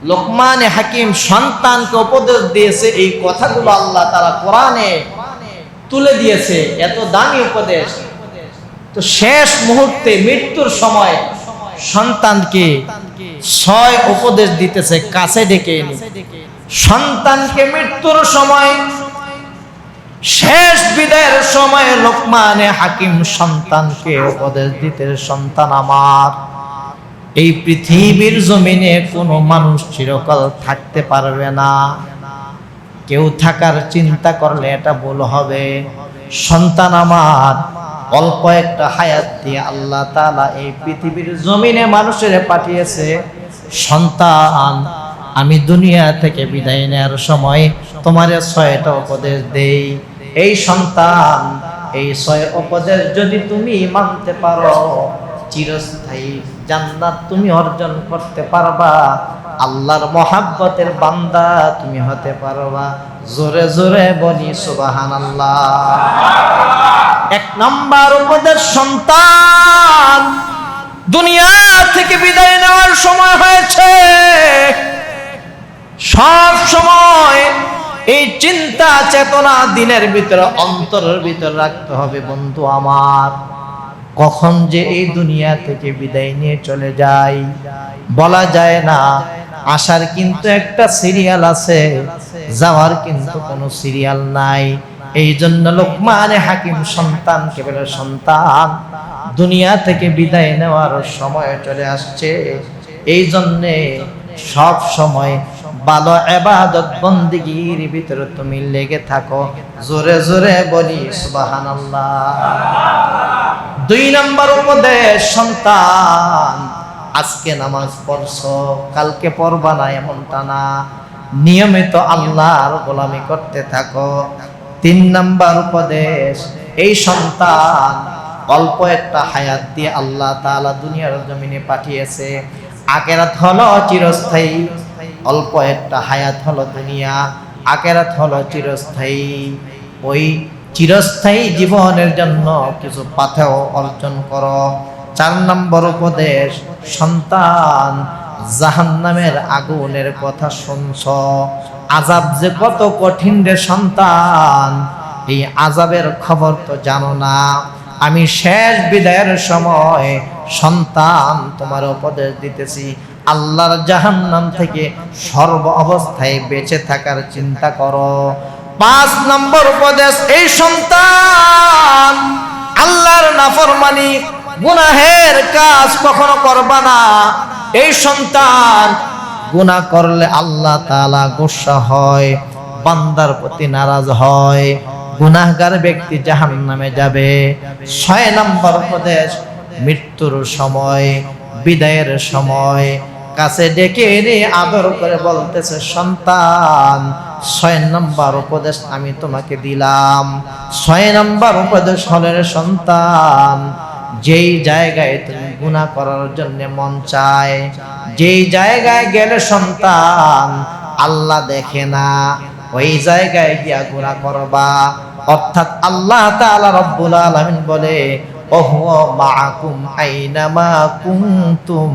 লোকমানে হাকিম সন্তানকে উপদেশ দিয়েছে, এই কথাগুলো আল্লাহ তারা কোরআনে তুলে দিয়েছে। এত দামি উপদেশ। তো শেষ মুহূর্তে মৃত্যুর সময় সন্তানকে ছয় উপদেশ দিতেছে, কাছে ডেকে এনে। সন্তানকে মৃত্যুর সময়, শেষ বিদায়ের সময় লোকমানে হাকিম সন্তানকে উপদেশ দিতে সন্তান আমার। এই পৃথিবীর জমিনে কোনো মানুষ চিরকাল থাকতে পারবে না। কেউ থাকার চিন্তা করলে এটা ভুল হবে। সন্তান আমার, অল্প একটা হায়াত দিয়ে আল্লাহ তাআলা এই পৃথিবীর জমিনে মানুষের পাঠিয়েছে। সন্তান, আমি দুনিয়া থেকে বিদায় নেওয়ার সময় তোমার ছয়টা উপদেশ দেই। এই সন্তান, এই ছয় উপদেশ যদি তুমি মানতে পারো চিরস্থায়ী। জান্নাত তুমি অর্জন করতে পারবা। আল্লাহর মহাব্বতের বান্দা তুমি হতে পারবা। জোরে জোরে বলি সুবাহান এক নাম্বার উপদেশ, সন্তান, দুনিয়া থেকে বিদায় নেওয়ার সময় হয়েছে। সব সময় এই চিন্তা, চেতনা দিনের ভিতরে, অন্তরের ভিতরে রাখতে হবে বন্ধু আমার। কখন যে এই দুনিয়া থেকে বিদায় নিয়ে চলে যাই বলা যায় না। আসার কিন্তু একটা সিরিয়াল আছে, যাওয়ার কিন্তু কোনো সিরিয়াল নাই। এই জন্য লোকমানে হাকিম সন্তানকে বলে সন্তান, দুনিয়া থেকে বিদায় নেওয়ার সময় চলে আসছে। এই জন্যে সব সময় ভালো এবাদত বন্দিগির ভিতরে তুমি লেগে থাকো। জোরে জোরে বলি, সুবহানাল্লাহ। দুই নম্বর উপদেশ, সন্তান, আজকে নামাজ পড়ছ, কালকে পড়বা না এমনটা না। নিয়মিত আল্লাহর গোলামি করতে থাকো। তিন নাম্বার উপদেশ, এই সন্তান অল্প একটা হায়াত দিয়ে আল্লাহ তাআলা দুনিয়ার জমিনে পাঠিয়েছে। আকেরাত হলো চিরস্থায়ী, অল্প একটা হায়াত হলো দুনিয়া আকেরাত হলো চিরস্থায়ী। ওই চিরস্থায়ী জীবনের জন্য কিছু পাথেও অর্জন করো। চার নম্বর উপদেশ, সন্তান, জাহান্নামের আগুনের কথা শুনছ। আজাব যে কত কঠিন রে সন্তান, এই আজাবের খবর তো জানো না। আমি শেষ বিদায়ের সময় সন্তান তোমার উপদেশ দিতেছি। আল্লাহর জাহান্নাম থেকে সর্ব অবস্থায় বেঁচে থাকার চিন্তা করো। পাঁচ নম্বর উপদেশ, এই সন্তান, আল্লাহর নাফরমানি, গুনাহের কাজ কখনো করবা না। এই সন্তান, গুনাহ করলে আল্লাহ তাআলা গোসা হয়, বান্দার প্রতি নারাজ হয়, গুনাহগার ব্যক্তি জাহান নামে যাবে। ছয় নম্বর উপদেশ, মৃত্যুর সময়, বিদায়ের সময় কাছে ডেকে এনে আদর করে বলতেছে, সন্তান, ছয় নম্বর উপদেশ আমি তোমাকে দিলাম। ছয় নম্বর উপদেশ হলের সন্তান, যেই জায়গায় তুমি গুণা করার জন্য মন চায়, যেই জায়গায় গেলে সন্তান, আল্লাহ দেখে না, ওই জায়গায় গিয়া গুণা করবা। অর্থাৎ আল্লাহ তাআলা রব্বুল আলামিন বলে, ওহুয়া মাআকুম আইনামা কুনতুম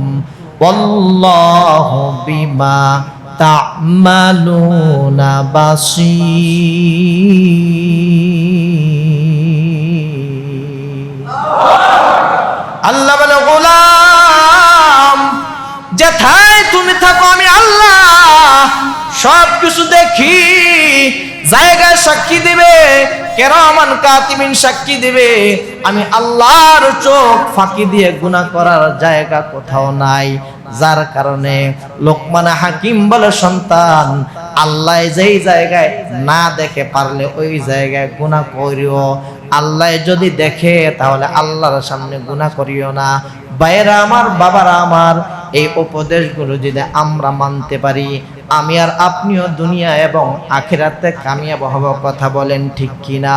ওয়াল্লাহু বিমা তা'মালুনা বাসীর আল্লাহ বলে, গোলাম, যেথায় তুমি থাকো আমি আল্লাহ। সব কিছু দেখি, জায়গায় সাক্ষী দিবে কেরামান কাতিমিন সাক্ষী দিবে, আমি আল্লাহর চোখ ফাঁকি দিয়ে গুনাহ করার জায়গা কোথাও নাই। যার কারণে লোকমান হাকিম বলে, সন্তান, আল্লাহ যেই জায়গায় না দেখে পারলে ওই জায়গায় গুনাহ করিও। আল্লাহ যদি দেখে, তাহলে আল্লাহর সামনে গুনাহ করিও না। বাইরা আমার, বাবারা আমার, এই উপদেশগুলো যদি আমরা মানতে পারি আমি আর আপনিও দুনিয়া এবং আখেরাতে কামিয়াব হব কথা বলেন ঠিক কিনা?